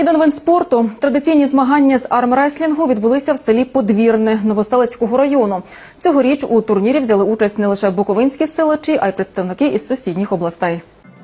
І до новин спорту традиційні змагання з армреслінгу відбулися в селі Подвірне Новоселецького району. Цьогоріч у турнірі взяли участь не лише буковинські силачі, а й представники із сусідніх областей.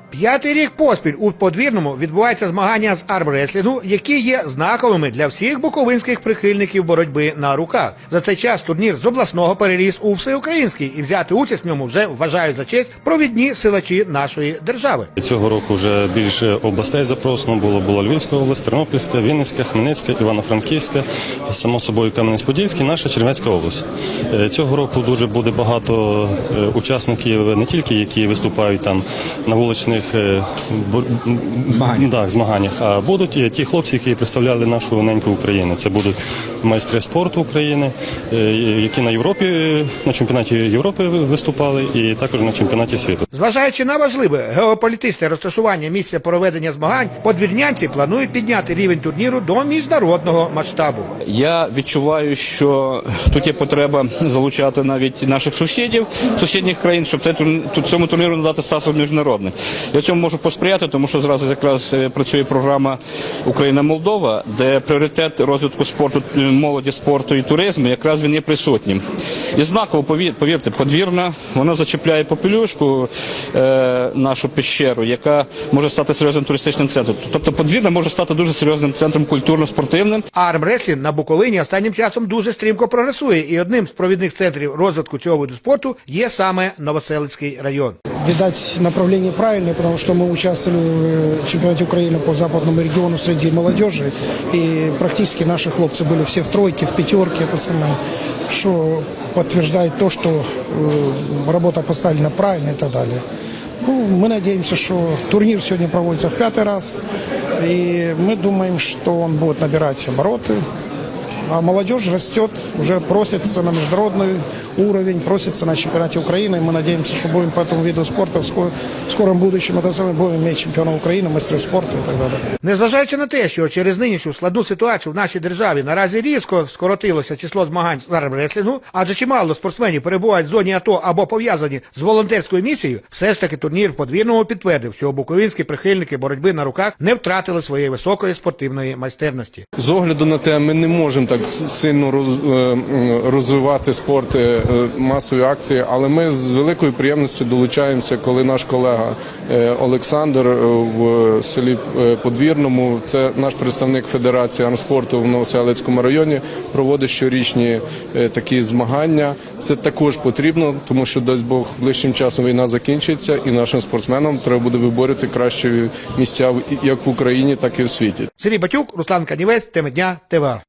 П'ятий рік поспіль у подвірному відбуваються змагання з армреслінгу, які є знаковими для всіх буковинських прихильників боротьби на руках. За цей час турнір з обласного переріс у всеукраїнський і взяти участь в ньому вже вважають за честь провідні силачі нашої держави. Цього року вже більше областей запрошено було. Була Львівська область, Тернопільська, Вінницька, Хмельницька, Івано-Франківська, само собою Кам'янець-Подільський, наша Чернівецька область. Е, Цього року дуже буде багато е, учасників, не тільки які виступають там на вуличних е, бо- м, да, змаганнях, а будуть ті хлопці, які представляли нашу неньку Україну. Це будуть майстри спорту України, е, які на Європі на чемпіонаті Європи виступали, і також на чемпіонаті світу. Зважаючи на важливе геополітичне розташування місця проведення змагань, подвірнянці планують підняти рівень турніру до міжнародного масштабу. Я відчуваю, що тут є потреба залучати навіть наших сусідів, сусідніх країн, щоб цей тур- цьому турніру надати статус міжнародний. Я цьому можу посприяти, тому що зразу якраз е, працює програма Україна-Молдова, де пріоритет розвитку спорту, е, молоді, спорту і туризму якраз він є присутнім. І знаково повір- повірте, подвірна вона зачіпляє попелюшку е, нашу пещеру, яка може стати серйозним туристичним центром. Тобто подвірна може стати дуже серйозним центром культурно-спортивним. Армреслінг на Буковині останнім часом дуже стрімко прогресує, і одним з провідних центрів розвитку цього виду спорту є саме Новоселицький район. Видать, направление правильное, потому что мы участвовали в э, чемпионате Украины по западному региону среди молодежи, и практически наши хлопцы были все в тройке, в пятерке, это самое, что подтверждает то, что э, работа поставлена правильно и так далее. Ну, мы надеемся, что турнир сегодня проводится в пятый раз, и мы думаем, что он будет набирать обороты, а молодежь растет, уже просится на международный уровень, просится на чемпионате Украины. И мы надеемся, что будем по этому виду спорта в скор- в скором будущем это самое, будем иметь чемпиона Украины, мастеров спорта и так далее. Незважаючи на те, що через нинішню складну ситуацію в нашій державі наразі різко скоротилося число змагань з армреслінгу, адже чимало спортсменів перебувають в зоні АТО або пов'язані з волонтерською місією, все ж таки турнір в подвірному підтвердив, що буковинські прихильники боротьби на руках не втратили своєї високої спортивної майстерності. З огляду на те, ми не можемо так сильно е, розвивати спорт е, е, масові акції, але ми з великою приємністю долучаємося, коли наш колега Олександр в селі Подвірному, це наш представник Федерації армспорту в Новоселицькому районі, проводить щорічні такі змагання. Це також потрібно, тому що дасть Бог ближчим часом війна закінчиться, і нашим спортсменам треба буде виборювати кращі місця як в Україні, так і в світі. Сергій Батюк, Руслан Канівець, теми дня, ТВА.